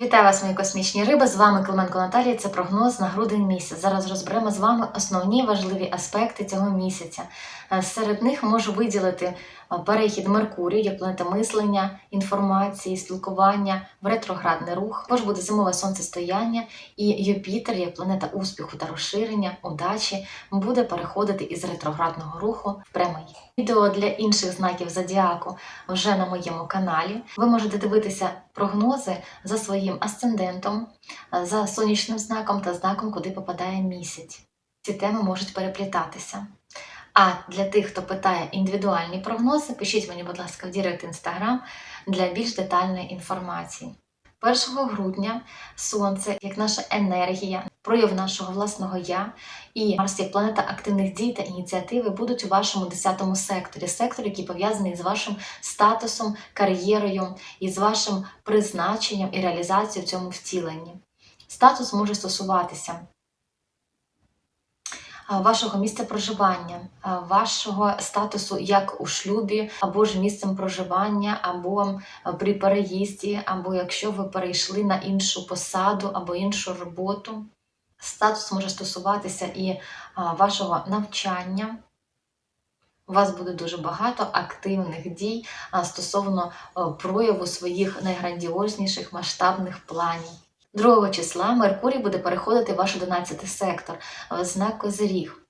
Вітаю вас, мої космічні риби! З вами Клименко Наталія. Це прогноз на грудень місяць. Зараз розберемо з вами основні важливі аспекти цього місяця. Е, Серед них можу виділити е, перехід Меркурію як планета мислення, інформації, спілкування, в ретроградний рух. Також буде зимове сонцестояння і Юпітер як планета успіху та розширення, удачі буде переходити із ретроградного руху в прямий. Відео для інших знаків зодіаку вже на моєму каналі. Ви можете дивитися прогнози за своїм асцендентом, е, за сонячним знаком та знаком, куди попадає місяць. Ці теми можуть переплітатися. А для тих, хто питає індивідуальні прогнози, пишіть мені, будь ласка, в Дірект Інстаграм для більш детальної інформації. 1 грудня Сонце, як наша енергія, прояв нашого власного я і Марс як планета активних дій та ініціативи будуть у вашому 10 секторі, сектор, який пов'язаний з вашим статусом, кар'єрою і з вашим призначенням і реалізацією в цьому втіленні. Статус може стосуватися вашого місця проживання, вашого статусу як у шлюбі, або ж місцем проживання, або при переїзді, або якщо ви перейшли на іншу посаду або іншу роботу. Статус може стосуватися і вашого навчання. У вас буде дуже багато активних дій стосовно прояву своїх найграндіозніших масштабних планів. 2 числа Меркурій буде переходити в ваш 11 сектор, в знак Козиріг.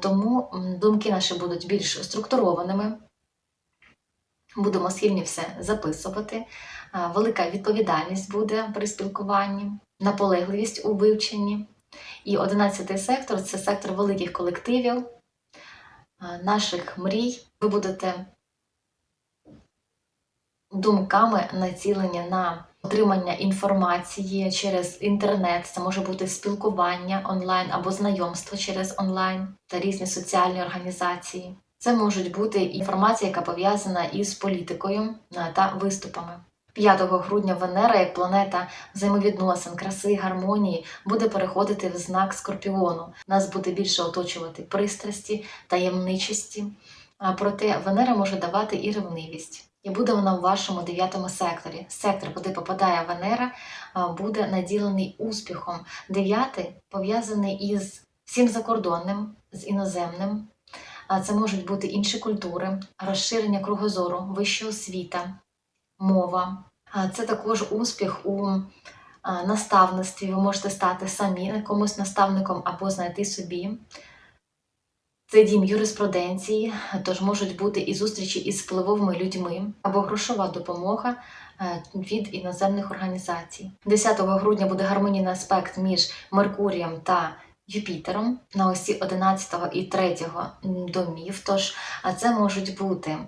Тому думки наші будуть більш структурованими. Будемо схильні все записувати. Велика відповідальність буде при спілкуванні, наполегливість у вивченні. І 11 сектор це сектор великих колективів, наших мрій. Ви будете думками націлені на отримання інформації через інтернет. Це може бути спілкування онлайн або знайомство через онлайн та різні соціальні організації. Це можуть бути інформація, яка пов'язана із політикою та виступами. 5 грудня Венера, як планета взаємовідносин, краси, гармонії, буде переходити в знак Скорпіону. Нас буде більше оточувати пристрасті, таємничості. Проте Венера може давати і ревнивість. І буде вона в вашому дев'ятому секторі. Сектор, куди попадає Венера, буде наділений успіхом. Дев'ятий пов'язаний із всім закордонним, з іноземним. Це можуть бути інші культури, розширення кругозору, вища освіта, мова. Це також успіх у наставництві. Ви можете стати самі комусь наставником або знайти собі. Це дім юриспруденції, тож можуть бути і зустрічі із впливовими людьми або грошова допомога е, від іноземних організацій. 10 грудня буде гармонійний аспект між Меркурієм та Юпітером на осі 11 і 3 домів. Тож це можуть бути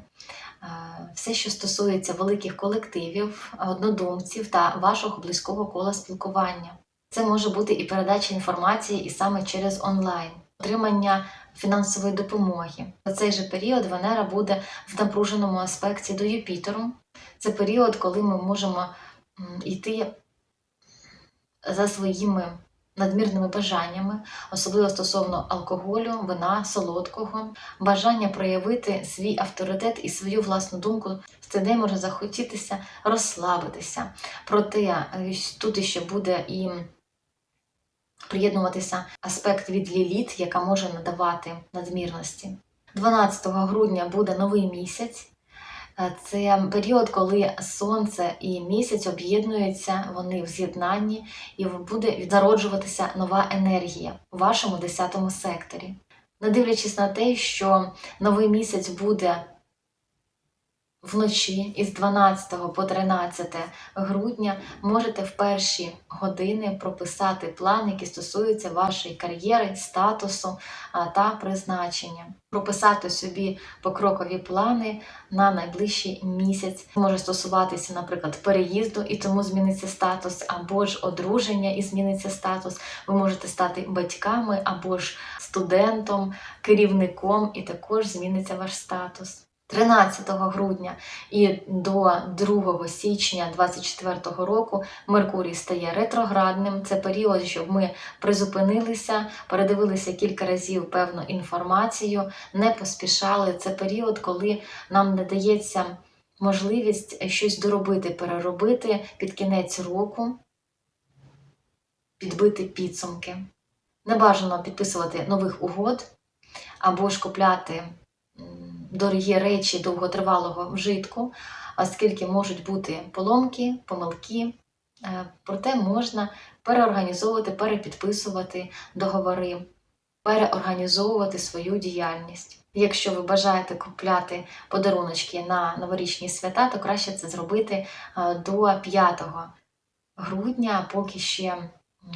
все, що стосується великих колективів, однодумців та вашого близького кола спілкування. Це може бути і передача інформації, і саме через онлайн, отримання фінансової допомоги. У цей же період Венера буде в напруженому аспекті до Юпітеру. Це період, коли ми можемо йти за своїми надмірними бажаннями, особливо стосовно алкоголю, вина, солодкого, бажання проявити свій авторитет і свою власну думку. Цей день може захотітися розслабитися. Проте е, тут іще буде і приєднуватися аспект від ліліт, яка може надавати надмірності. 12 грудня буде новий місяць. Е, Це період, коли сонце і місяць об'єднуються, вони в з'єднанні, і буде зароджуватися нова енергія у вашому 10 секторі. Не дивлячись на те, що новий місяць буде вночі із 12 по 13 грудня, можете в перші години прописати план, який стосується вашої кар'єри, статусу та призначення. Прописати собі покрокові плани на найближчий місяць. Може стосуватися, наприклад, переїзду, і тому зміниться статус, або ж одруження і зміниться статус. Ви можете стати батьками, або ж студентом, керівником, і також зміниться ваш статус. 13 грудня і до 2 січня 2024 року Меркурій стає ретроградним. Це період, щоб ми призупинилися, передивилися кілька разів певну інформацію, не поспішали. Це період, коли нам не дається можливість щось доробити, переробити під кінець року. підбити підсумки. Не бажано підписувати нових угод або ж купляти дорогі речі довготривалого вжитку, оскільки можуть бути поломки, помилки. Е, Проте можна переорганізовувати, перепідписувати договори, переорганізовувати свою діяльність. Якщо ви бажаєте купляти подаруночки на новорічні свята, то краще це зробити е, до 5 грудня, поки ще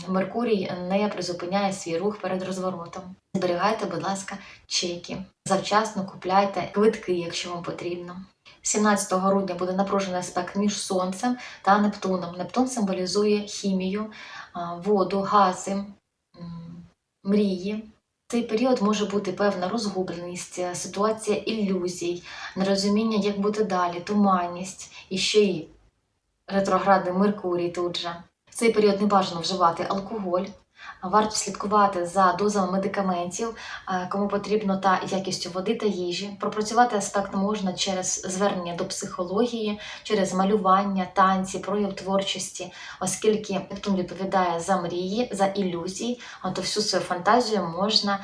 Меркурій не призупиняє свій рух перед розворотом. Зберігайте, будь ласка, чеки. Завчасно купляйте квитки, якщо вам потрібно. 17 грудня буде напружений аспект між Сонцем та Нептуном. Нептун символізує хімію, воду, гази, мрії. Цей період може бути певна розгубленість, е, ситуація ілюзій, нерозуміння, як бути далі, туманність і ще й ретроградний Меркурій тут же. Цей період не бажано вживати алкоголь. Варто слідкувати за дозами медикаментів, е, кому потрібно та якістю води та їжі. Пропрацювати аспект можна через звернення до психології, через малювання, танці, прояв творчості, оскільки Нептун відповідає за мрії, за ілюзії, то всю свою фантазію можна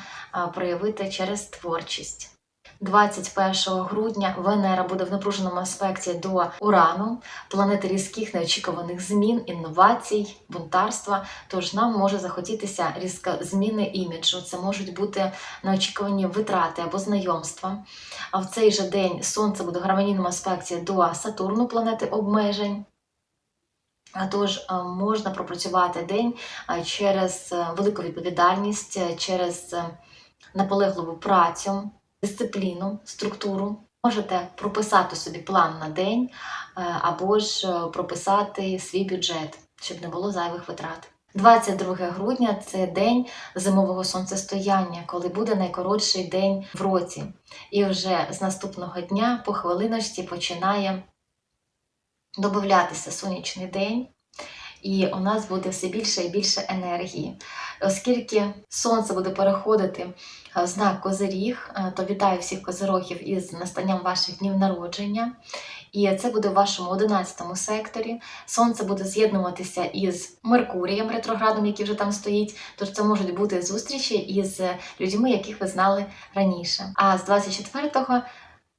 проявити через творчість. 21 грудня Венера буде в напруженому аспекті до Урану, планети різких неочікуваних змін, інновацій, бунтарства. Тож нам може захотітися різко зміни іміджу. Це можуть бути неочікувані витрати або знайомства. А в цей же день Сонце буде в гармонійному аспекті до Сатурну, планети обмежень. Тож е, можна пропрацювати день е, через е, велику відповідальність, через наполегливу працю, дисципліну, структуру. Можете прописати собі план на день е, або ж е, прописати свій бюджет, щоб не було зайвих витрат. 22 грудня це день зимового сонцестояння, коли буде найкоротший день в році. І вже з наступного дня по хвилиночці починає додатися сонячний день, і у нас буде все більше і більше енергії. Оскільки сонце буде переходити в знак Козиріг, е, то вітаю всіх козирогів із настанням ваших днів народження. І це буде в вашому 11 секторі. Сонце буде з'єднуватися із Меркурієм ретроградом, який вже там стоїть. Тож це можуть бути зустрічі із людьми, яких ви знали раніше. А з 24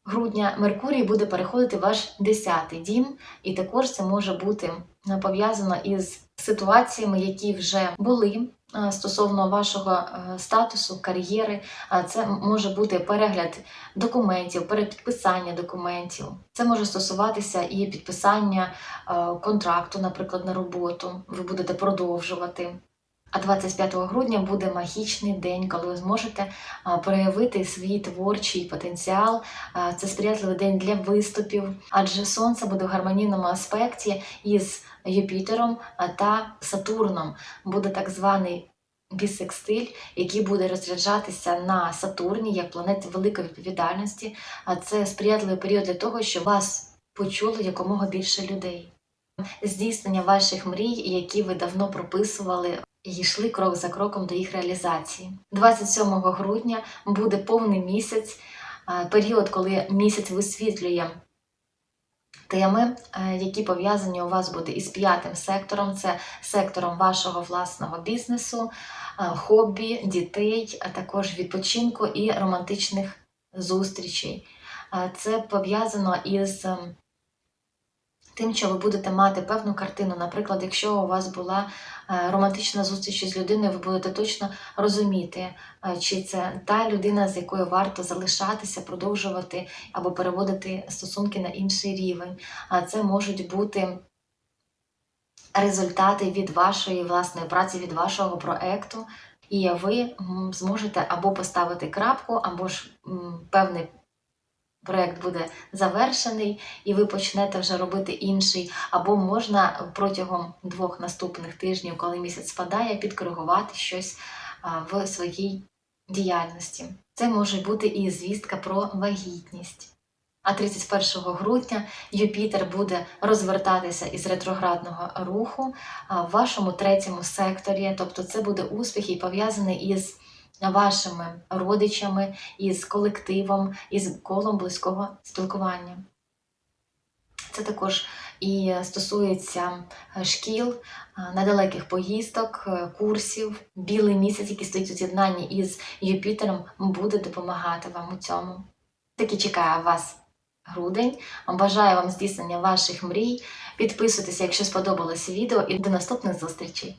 грудня Меркурій буде переходити ваш 10-й дім, і також це може бути е, пов'язано із ситуаціями, які вже були е, стосовно вашого е, статусу, кар'єри. Це може бути перегляд документів, перепідписання документів. Це може стосуватися і підписання контракту, наприклад, на роботу. Ви будете продовжувати. А 25 грудня буде магічний день, коли ви зможете проявити свій творчий потенціал. Це сприятливий день для виступів, адже сонце буде в гармонійному аспекті із Юпітером та Сатурном. Буде так званий бісекстиль, який буде розряджатися на Сатурні як планеті великої відповідальності. А це сприятливий період для того, щоб вас почуло якомога більше людей. Здійснення ваших мрій, які ви давно прописували і йшли крок за кроком до їх реалізації. 27 грудня буде повний місяць, е, період, коли місяць висвітлює теми, е, які пов'язані у вас буде із п'ятим сектором, це сектором вашого власного бізнесу, е, хобі, дітей, а також відпочинку і романтичних зустрічей. Це пов'язано із ем, тим, що ви будете мати певну картину. Наприклад, якщо у вас була е, романтична зустріч із людиною, ви будете точно розуміти, е, чи це та людина, з якою варто залишатися, продовжувати або переводити стосунки на інший рівень. А це можуть бути результати від вашої власної праці, від вашого проекту. І ви зможете або поставити крапку, або ж певний проект буде завершений, і ви почнете вже робити інший, або можна протягом двох наступних тижнів, коли місяць спадає, підкоригувати щось в своїй діяльності. Це може бути і звістка про вагітність. А 31 грудня Юпітер буде розвертатися із ретроградного руху в вашому третьому секторі, тобто це буде успіх і пов'язаний із вашими родичами, із колективом, із колом близького спілкування. Це також і стосується е, шкіл, е, недалеких поїздок, е, курсів. Білий місяць, який стоїть у з'єднанні із Юпітером, буде допомагати вам у цьому. Таки чекає вас грудень. Бажаю вам здійснення ваших мрій. Підписуйтеся, якщо сподобалося відео, і до наступних зустрічей!